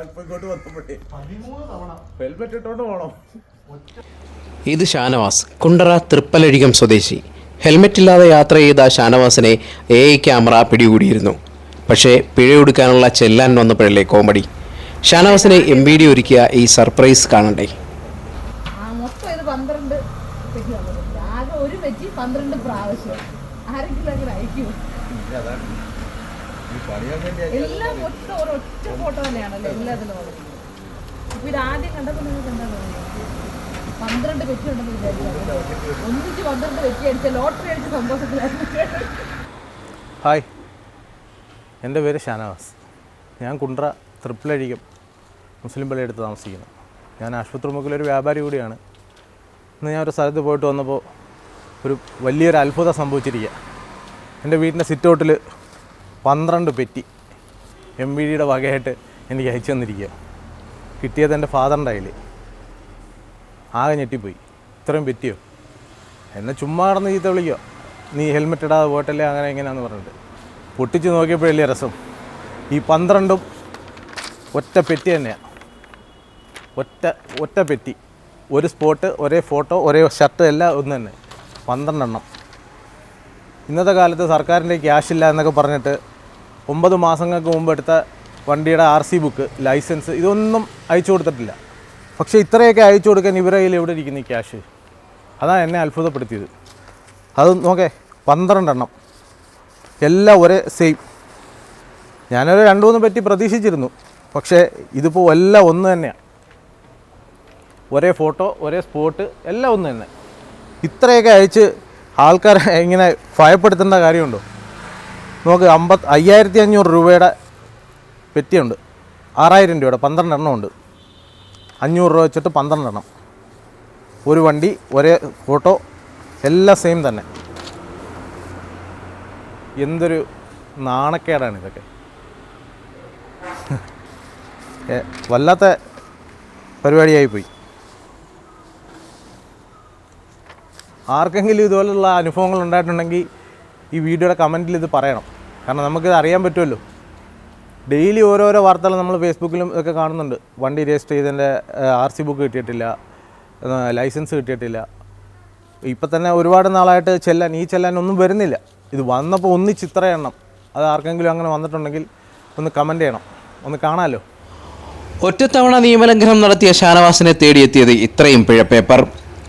ഇങ്ങോട്ട് വന്നപ്പോഴേ. ഹെൽമെറ്റ് ഇട്ടോണ്ട് പോണം. ഇത് ഷാനവാസ് കുണ്ടറ തൃപ്പലഴികം സ്വദേശി. ഹെൽമെറ്റ് ഇല്ലാതെ യാത്ര ചെയ്ത ഷാനവാസിനെ എ ഐ ക്യാമറ പിടികൂടിയിരുന്നു. പക്ഷേ പിഴയൊടുക്കാനുള്ള ചെല്ലാൻ വന്നപ്പോഴല്ലേ കോമഡി. ഷാനവാസിനെ എം ബി ഡി ഒരുക്കിയ ഈ സർപ്രൈസ് കാണണ്ടേ? ഒരു പെറ്റി പന്ത്രണ്ട് പ്രാവശ്യം. ആരെങ്കിലും അങ്ങനെ അയക്കൂ എല്ലാം ഒറ്റ ഒരൊറ്റ ഫോട്ടോ തന്നെയാണല്ലോ എല്ലാത്തിലും ഉള്ളത്. ഇപ്പൊ ഇത് ആദ്യം കണ്ടപ്പോൾ നിങ്ങൾക്ക് എന്താ തോന്നിയത് പന്ത്രണ്ട് പെറ്റി ഉണ്ടെന്ന് വിചാരിച്ചു ഒന്നിച്ച് പന്ത്രണ്ട് പെറ്റി അടിച്ച ലോട്ടറി അടിച്ച സന്തോഷത്തിലായിരുന്നു. ഹായ്. എന്റെ പേര് ഷാനവാസ്. ഞാൻ കുണ്ട്ര തൃപ്പിലഴികം മുസ്ലിം പള്ളിയെടുത്ത് താമസിക്കുന്നു. ഞാൻ ആശുപത്രി മുക്കിലൊരു വ്യാപാരി കൂടിയാണ്. ഇന്ന് ഞാൻ ഒരു സ്ഥലത്ത് പോയിട്ട് വന്നപ്പോൾ ഒരു വലിയൊരു അത്ഭുതം സംഭവിച്ചിരിക്കുക. എന്റെ വീടിന്റെ സിറ്റൗട്ടിൽ പന്ത്രണ്ട് പെറ്റി എം വി ഡിയുടെ വകയായിട്ട് എനിക്ക് അയച്ചു തന്നിരിക്കുക കിട്ടിയത് എന്റെ ഫാദറിന്റെ കയ്യിൽ ആകെ ഞെട്ടിപ്പോയി. ഇത്രയും പെറ്റിയോ? എന്നെ ചുമ്മാ കിടന്ന് ചീത്ത വിളിക്കുക നീ ഹെൽമെറ്റ് ഇടാതെ പോയിട്ടല്ലേ അങ്ങനെ എങ്ങനെയാന്ന് പറഞ്ഞിട്ട്. പൊട്ടിച്ച് നോക്കിയപ്പോഴല്ലേ രസം. ഈ പന്ത്രണ്ടും ഒറ്റ പെറ്റി തന്നെയാണ് ഒറ്റ ഒറ്റ പെറ്റി. ഒരു സ്പോട്ട് ഒരേ ഫോട്ടോ ഒരേ ഷർട്ട് എല്ലാം ഒന്ന് തന്നെ. പന്ത്രണ്ടെണ്ണം. ഇന്നത്തെ കാലത്ത് സർക്കാരിന്റെ ക്യാഷ് ഇല്ല എന്നൊക്കെ പറഞ്ഞിട്ട് ഒമ്പത് മാസങ്ങൾക്ക് മുമ്പ് എടുത്ത വണ്ടിയുടെ ആർ സി ബുക്ക് ലൈസൻസ് ഇതൊന്നും അയച്ചു കൊടുത്തിട്ടില്ല. പക്ഷേ ഇത്രയൊക്കെ അയച്ചു കൊടുക്കാൻ ഇവരെ കയ്യിൽ എവിടെ ഇരിക്കുന്ന ഈ ക്യാഷ്? അതാണ് എന്നെ അത്ഭുതപ്പെടുത്തിയത്. അത് നോക്കേ പന്ത്രണ്ടെണ്ണം. എല്ലാം ഒരേ സെയിം. ഞാനൊരു രണ്ടു മൂന്ന് പറ്റി പ്രതീക്ഷിച്ചിരുന്നു. പക്ഷേ ഇതിപ്പോൾ എല്ലാം ഒന്ന് തന്നെയാണ് ഒരേ ഫോട്ടോ ഒരേ സ്പോട്ട് എല്ലാം ഒന്ന് തന്നെ. ഇത്രയൊക്കെ അയച്ച് ആൾക്കാരെ ഇങ്ങനെ ഭയപ്പെടുത്തേണ്ട കാര്യമുണ്ടോ? നോക്ക് അമ്പത് അയ്യായിരത്തി അഞ്ഞൂറ് രൂപയുടെ പെറ്റിയുണ്ട്. ആറായിരം രൂപയുടെ പന്ത്രണ്ടെണ്ണം ഉണ്ട്. അഞ്ഞൂറ് രൂപ വെച്ചിട്ട് പന്ത്രണ്ടെണ്ണം. ഒരു വണ്ടി ഒരേ ഫോട്ടോ എല്ലാം സെയിം തന്നെ. എന്തൊരു നാണക്കേടാണ് ഇതൊക്കെ. വല്ലാത്ത പരിപാടിയായി പോയി. ആർക്കെങ്കിലും ഇതുപോലുള്ള അനുഭവങ്ങൾ ഉണ്ടായിട്ടുണ്ടെങ്കിൽ ഈ വീഡിയോയുടെ കമന്റിൽ ഇത് പറയണം. കാരണം നമുക്കിത് അറിയാൻ പറ്റുമല്ലോ. ഡെയിലി ഓരോരോ വാർത്തകൾ നമ്മൾ ഫേസ്ബുക്കിലും ഒക്കെ കാണുന്നുണ്ട്. വണ്ടി രജിസ്റ്റർ ചെയ്തതിന്റെ ആർ സി ബുക്ക് കിട്ടിയിട്ടില്ല ലൈസൻസ് കിട്ടിയിട്ടില്ല. ഇപ്പം തന്നെ ഒരുപാട് നാളായിട്ട് ചെല്ലാൻ ഈ ചെല്ലാൻ ഒന്നും വരുന്നില്ല. ഇത് വന്നപ്പോൾ ഒന്നിച്ച് ഇത്ര എണ്ണം. അത് ആർക്കെങ്കിലും അങ്ങനെ വന്നിട്ടുണ്ടെങ്കിൽ ഒന്ന് കമന്റ് ചെയ്യണം. ഒന്ന് കാണാമല്ലോ. ഒറ്റത്തവണ നിയമലംഘനം നടത്തിയ ഷാനവാസിനെ തേടിയെത്തിയത് ഇത്രയും പിഴ പേപ്പർ.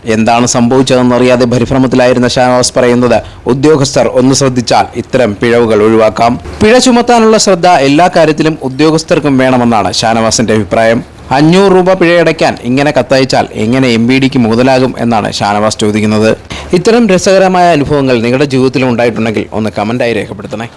എന്താണ് സംഭവിച്ചതെന്ന് അറിയാതെ പരിഭ്രമത്തിലായിരുന്ന ഷാനവാസ് പറയുന്നത് ഉദ്യോഗസ്ഥർ ഒന്ന് ശ്രദ്ധിച്ചാൽ ഇത്തരം പിഴവുകൾ ഒഴിവാക്കാം. പിഴ ചുമത്താനുള്ള ശ്രദ്ധ എല്ലാ കാര്യത്തിലും ഉദ്യോഗസ്ഥർക്കും വേണമെന്നാണ് ഷാനവാസിന്റെ അഭിപ്രായം. അഞ്ഞൂറ് രൂപ പിഴയടയ്ക്കാൻ ഇങ്ങനെ കത്തയച്ചാൽ എങ്ങനെ എം ബി ഡിക്ക് മുതലാകും എന്നാണ് ഷാനവാസ് ചോദിക്കുന്നത്. ഇത്തരം രസകരമായ അനുഭവങ്ങൾ നിങ്ങളുടെ ജീവിതത്തിലും ഉണ്ടായിട്ടുണ്ടെങ്കിൽ ഒന്ന് കമന്റായി രേഖപ്പെടുത്തണേ.